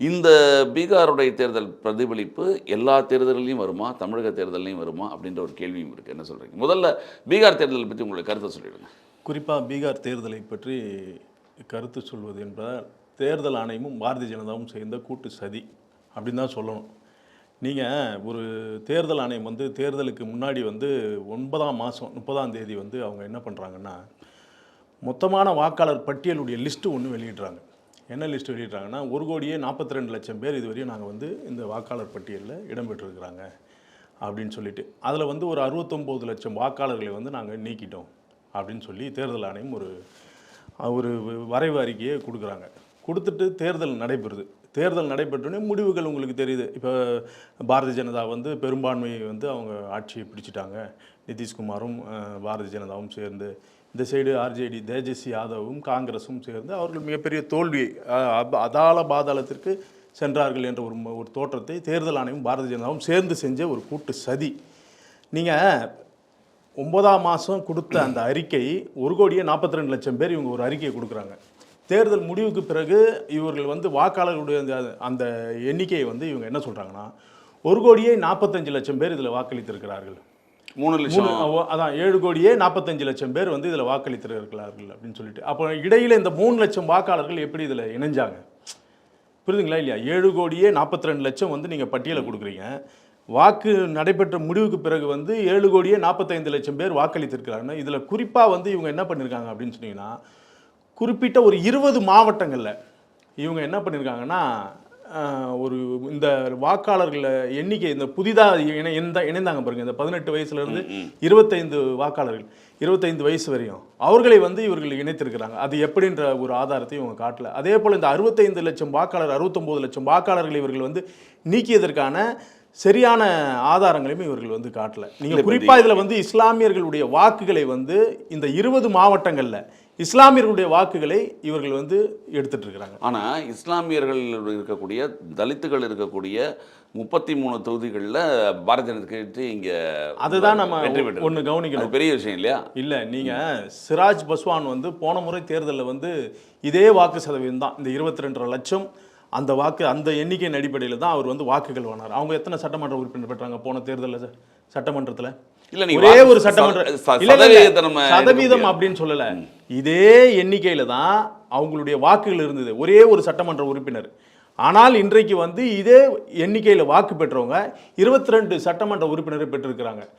இந்த பீகாருடைய தேர்தல் பிரதிபலிப்பு எல்லா தேர்தல்லையும் வருமா? தமிழக தேர்தலையும் வருமா? அப்படின்ற ஒரு கேள்வியும் இருக்குது என்ன சொல்கிறீங்க முதல்ல பீகார் தேர்தலை பற்றி உங்களுக்கு கருத்தை சொல்லிவிடுங்க குறிப்பாக பீகார் தேர்தலை பற்றி கருத்து சொல்வது என்பதால் தேர்தல் ஆணையமும் பாரதிய ஜனதாவும் சேர்ந்த கூட்டு சதி அப்படின்னு தான் சொல்லணும். நீங்கள் ஒரு தேர்தல் ஆணையம் வந்து தேர்தலுக்கு முன்னாடி வந்து ஒன்பதாம் மாதம் முப்பதாம் தேதி வந்து அவங்க என்ன பண்ணுறாங்கன்னா மொத்தமான வாக்காளர் பட்டியலுடைய லிஸ்ட்டு ஒன்று வெளியிடுறாங்க. என்ன லிஸ்ட் வெளியிடுறாங்கன்னா ஒரு கோடியே நாற்பத்தி ரெண்டு லட்சம் பேர் இதுவரையும் நாங்கள் வந்து இந்த வாக்காளர் பட்டியலில் இடம்பெற்றிருக்கிறாங்க அப்படின்னு சொல்லிட்டு. அதில் வந்து ஒரு அறுபத்தொம்போது லட்சம் வாக்காளர்களை வந்து நாங்கள் நீக்கிட்டோம் அப்படின்னு சொல்லி தேர்தல் ஆணையம் ஒரு ஒரு வரைவு அறிக்கையை கொடுக்குறாங்க. கொடுத்துட்டு தேர்தல் நடைபெறுது. தேர்தல் நடைபெற்றோடனே முடிவுகள் உங்களுக்கு தெரியுது. இப்போ பாரதிய ஜனதா வந்து பெரும்பான்மையை வந்து அவங்க ஆட்சியை பிடிச்சிட்டாங்க. நிதிஷ்குமாரும் பாரதிய ஜனதாவும் சேர்ந்து இந்த சைடு ஆர்ஜேடி தேஜஸ்வி யாதவும் காங்கிரஸும் சேர்ந்து அவர்கள் மிகப்பெரிய தோல்வியை அதால அப- பாதாளத்திற்கு சென்றார்கள் என்ற ஒரு ஒரு தோற்றத்தை தேர்தல் ஆணையம் பாரதிய ஜனதாவும் சேர்ந்து செஞ்ச ஒரு கூட்டு சதி. நீங்கள் ஒன்பதாம் மாதம் கொடுத்த அந்த அறிக்கை ஒரு கோடியே நாற்பத்தி ரெண்டு லட்சம் பேர் இவங்க ஒரு அறிக்கையை கொடுக்குறாங்க. தேர்தல் முடிவுக்கு பிறகு இவர்கள் வந்து வாக்காளர்களுடைய அந்த அந்த எண்ணிக்கையை வந்து இவங்க என்ன சொல்கிறாங்கன்னா ஒரு கோடியே நாற்பத்தஞ்சு லட்சம் பேர் இதில் வாக்களித்திருக்கிறார்கள். மூணு லட்சம். அதான் ஏழு கோடியே நாற்பத்தஞ்சு லட்சம் பேர் வந்து இதில் வாக்களித்திருக்கிறார்கள் அப்படின்னு சொல்லிட்டு. அப்போ இடையில இந்த மூணு லட்சம் வாக்காளர்கள் எப்படி இதில் இணைஞ்சாங்க? புரியுதுங்களா இல்லையா? ஏழு கோடியே நாற்பத்தி ரெண்டு லட்சம் வந்து நீங்கள் பட்டியலை கொடுக்குறீங்க. வாக்கு நடைபெற்ற முடிவுக்கு பிறகு வந்து ஏழு கோடியே நாற்பத்தைந்து லட்சம் பேர் வாக்களித்திருக்கிறாங்க. இதில் குறிப்பாக வந்து இவங்க என்ன பண்ணியிருக்காங்க அப்படின்னு சொன்னீங்கன்னா குறிப்பிட்ட ஒரு இருபது மாவட்டங்களில் இவங்க என்ன பண்ணியிருக்காங்கன்னா ஒரு இந்த வாக்காளர்கள் எண்ணிக்கை இந்த புதிதாக இணை இணைந்த இணைந்தாங்க பாருங்க. இந்த பதினெட்டு வயசுலேருந்து இருபத்தைந்து வாக்காளர்கள் இருபத்தைந்து வயசு வரையும் அவர்களை வந்து இவர்கள் இணைத்திருக்கிறாங்க. அது எப்படின்ற ஒரு ஆதாரத்தை இவங்க காட்டல. அதே போல் இந்த அறுபத்தைந்து லட்சம் வாக்காளர் அறுபத்தொம்போது லட்சம் வாக்காளர்களை இவர்கள் வந்து நீக்கியதற்கான சரியான ஆதாரங்களையும் இவர்கள் வந்து காட்டல. நீங்க இல்ல, இப்ப குறிப்பா இதுல வந்து இஸ்லாமியர்களுடைய வாக்குகளை வந்து இந்த இருபது மாவட்டங்கள்ல இஸ்லாமியர்களுடைய வாக்குகளை இவர்கள் வந்து எடுத்துட்டு இருக்கிறாங்க ஆனால் இஸ்லாமியர்கள் இருக்கக்கூடிய தலித்துகள் இருக்கக்கூடிய முப்பத்தி மூணு தொகுதிகளில் பாரதிய ஜனதா கட்சி இங்கே அதுதான் நம்ம ஒண்ணு கவனிக்கணும். பெரிய விஷயம் இல்லையா? இல்ல நீங்க சிராஜ் பஸ்வான் வந்து போன முறை தேர்தலில் வந்து இதே வாக்கு சதவீதம் தான். இந்த இருபத்தி ரெண்டரை லட்சம் அந்த வாக்கு அந்த எண்ணிக்கையின் அடிப்படையில் தான் அவர் வந்து வாக்குகள் வாங்கினார். அவங்க எத்தனை சட்டமன்ற உறுப்பினர் பெற்றாங்க? போன தேர்தலில் சட்டமன்றத்தில்? இல்ல, ஒரே ஒரு சட்டமன்ற சதவீதம். அப்படின்னு சொல்லல. இதே எண்ணிக்கையில தான் அவங்களுடைய வாக்குகள் இருந்தது. ஒரே ஒரு சட்டமன்ற உறுப்பினர். ஆனால் இன்றைக்கு வந்து இதே எண்ணிக்கையில் வாக்கு பெற்றவங்க இருபத்தி ரெண்டு சட்டமன்ற உறுப்பினரை பெற்றிருக்கிறாங்க.